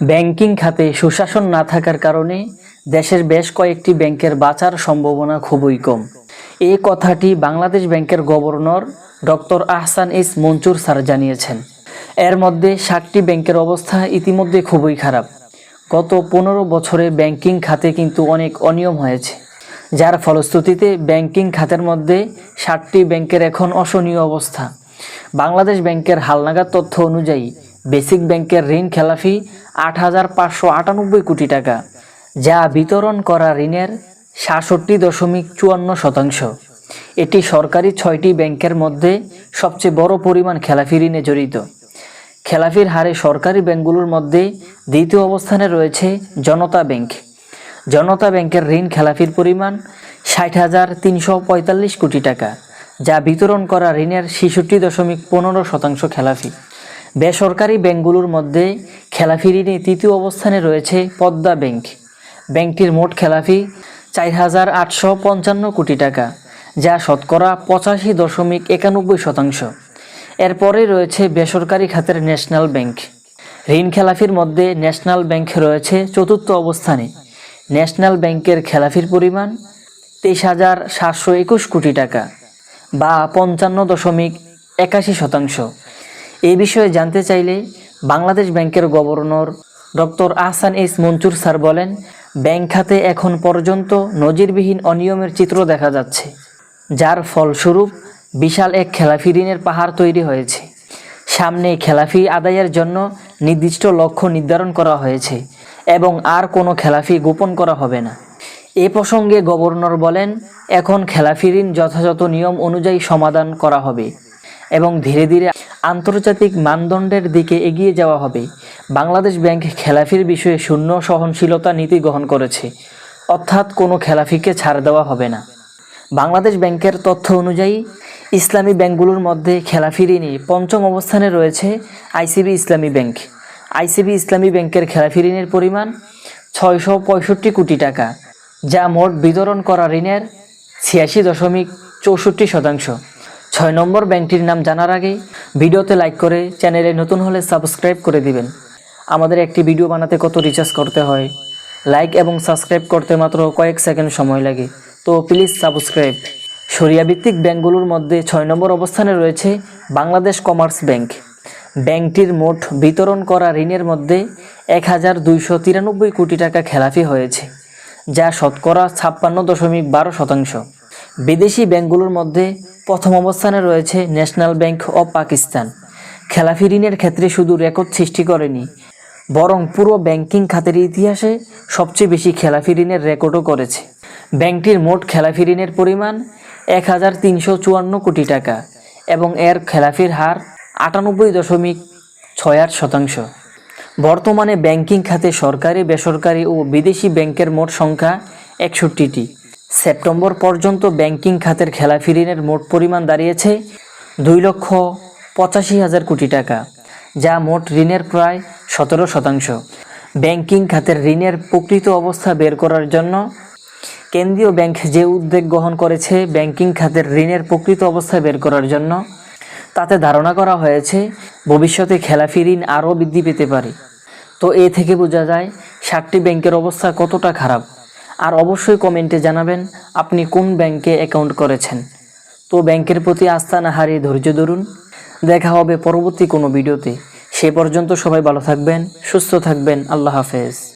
Banking খাতে সুশাসন না থাকার কারণে দেশের বেশ কয়েকটি ব্যাংকের বাঁচার সম্ভাবনা খুবই কম। এই কথাটি বাংলাদেশ ব্যাংকের governor doctor Ahsan S Mansur sir জানিয়েছেন। এর মধ্যে ষাটটি ব্যাংকের অবস্থা ইতিমধ্যে খুবই খারাপ। গত পনেরো বছরে ব্যাংকিং খাতে কিন্তু অনেক অনিয়ম হয়েছে। যার ফলশ্রুতিতে ব্যাংকিং খাতের মধ্যে ষাটটি ব্যাংকের এখন অশনীয় অবস্থা। বাংলাদেশ ব্যাংকের হালনাগাদ তথ্য অনুযায়ী বেসিক ব্যাংকের ঋণ খেলাফি আট হাজার পাঁচশো আটানব্বই কোটি টাকা, যা বিতরণ করা ঋণের সাতষট্টি দশমিক চুয়ান্ন শতাংশ। এটি সরকারি ছয়টি ব্যাংকের মধ্যে সবচেয়ে বড় পরিমাণ খেলাফি ঋণে জড়িত। খেলাফির হারে সরকারি ব্যাংকগুলোর মধ্যে দ্বিতীয় অবস্থানে রয়েছে জনতা ব্যাংক। জনতা ব্যাংকের ঋণ খেলাফির পরিমাণ ষাট হাজার তিনশো পঁয়তাল্লিশ কোটি টাকা যা বিতরণ করা ঋণের ছেষট্টি দশমিক পনেরো শতাংশ খেলাফি বেসরকারি ব্যাংকগুলোর মধ্যে খেলাফি ঋণে তৃতীয় অবস্থানে রয়েছে পদ্মা ব্যাংক। ব্যাংকটির মোট খেলাফি চার হাজার আটশো পঞ্চান্ন কোটি টাকা, যা শতকরা পঁচাশি দশমিক একানব্বই শতাংশ। এরপরে রয়েছে বেসরকারি খাতের ন্যাশনাল ব্যাংক। ঋণ খেলাফির মধ্যে ন্যাশনাল ব্যাংক রয়েছে চতুর্থ অবস্থানে। ন্যাশনাল ব্যাংকের খেলাফির পরিমাণ তেইশ হাজার সাতশো একুশ কোটি টাকা, বা পঞ্চান্ন দশমিক একাশি শতাংশ। এই বিষয়ে জানতে চাইলে বাংলাদেশ ব্যাংকের governor doctor Ahsan S Mansur sir বলেন, ব্যাংক খাতে এখন পর্যন্ত নজিরবিহীন অনিয়মের চিত্র দেখা যাচ্ছে, যার ফলস্বরূপ বিশাল এক খেলাফি ঋণের পাহাড় তৈরি হয়েছে। সামনে খেলাফি আদায়ের জন্য নির্দিষ্ট লক্ষ্য নির্ধারণ করা হয়েছে এবং আর কোনো খেলাফি গোপন করা হবে না। এ প্রসঙ্গে গভর্নর বলেন, এখন খেলাফি ঋণ যথাযথ নিয়ম অনুযায়ী সমাধান করা হবে। এবং ধীরে ধীরে আন্তর্জাতিক মানদণ্ডের দিকে এগিয়ে যাওয়া হবে। বাংলাদেশ ব্যাংক খেলাফির বিষয়ে শূন্য সহনশীলতা নীতি গ্রহণ করেছে। অর্থাৎ কোনো খেলাফিকে ছাড় দেওয়া হবে না। বাংলাদেশ ব্যাংকের তথ্য অনুযায়ী, ইসলামী ব্যাংকগুলোর মধ্যে খেলাফি ঋণে পঞ্চম অবস্থানে রয়েছে আইসিবি ইসলামী ব্যাংক। আইসিবি ইসলামী ব্যাংকের খেলাফি ঋণের পরিমাণ ছয়শো পঁয়ষট্টি কোটি টাকা, যা মোট বিতরণ করা ঋণের ছিয়াশি দশমিক চৌষট্টি শতাংশ। ছয় নম্বর ব্যাংকটির নাম জানার আগে ভিডিওতে লাইক করে চ্যানেলে নতুন হলে সাবস্ক্রাইব করে দিবেন। আমাদের একটি ভিডিও বানাতে কত রিচার্জ করতে হয়? লাইক এবং সাবস্ক্রাইব করতে মাত্র কয়েক সেকেন্ড সময় লাগে। তো প্লিজ সাবস্ক্রাইব সরিয়াভিত্তিক ব্যাংকগুলোর মধ্যে ছয় নম্বর অবস্থানে রয়েছে বাংলাদেশ কমার্স ব্যাংক। ব্যাংকটির মোট বিতরণ করা ঋণের মধ্যে এক হাজার দুইশো তিরানব্বই কোটি টাকা খেলাফি হয়েছে, যা শতকরা ছাপ্পান্ন দশমিক বারো শতাংশ। বিদেশি ব্যাংকগুলোর মধ্যে প্রথম অবস্থানে রয়েছে ন্যাশনাল ব্যাংক অব পাকিস্তান। খেলাফি ঋণের ক্ষেত্রে শুধু রেকর্ড সৃষ্টি করেনি, বরং পুরো ব্যাংকিং খাতের ইতিহাসে সবচেয়ে বেশি খেলাফি ঋণের রেকর্ডও করেছে। ব্যাংকটির মোট খেলাফি ঋণের পরিমাণ এক হাজার তিনশো চুয়ান্ন কোটি টাকা এবং এর খেলাফির হার আটানব্বই দশমিক ছয় আট শতাংশ। বর্তমানে ব্যাংকিং খাতে সরকারি, বেসরকারি ও বিদেশি ব্যাংকের মোট সংখ্যা একষট্টিটি। সেপ্টেম্বর পর্যন্ত ব্যাংকিং খাতের খেলাফি ঋণের মোট পরিমাণ দাঁড়িয়েছে দুই লক্ষ পঁচাশি হাজার কোটি টাকা, যা মোট ঋণের প্রায় সতেরো শতাংশ। ব্যাংকিং খাতের ঋণের প্রকৃত অবস্থা বের করার জন্য কেন্দ্রীয় ব্যাংক যে উদ্যোগ গ্রহণ করেছে ব্যাংকিং খাতের ঋণের প্রকৃত অবস্থা বের করার জন্য, তাতে ধারণা করা হয়েছে ভবিষ্যতে খেলাফি ঋণ আরও বৃদ্ধি পেতে পারে। তো এ থেকে বোঝা যায় ষাটটি ব্যাংকের অবস্থা কতটা খারাপ। আর অবশ্যই কমেন্টে জানাবেন আপনি কোন ব্যাংকে অ্যাকাউন্ট করেছেন। তো ব্যাংকের প্রতি আস্থা না হারিয়ে ধৈর্য ধরুন। দেখা হবে পরবর্তী কোনো ভিডিওতে। সে পর্যন্ত সবাই ভালো থাকবেন, সুস্থ থাকবেন। আল্লাহ হাফেজ।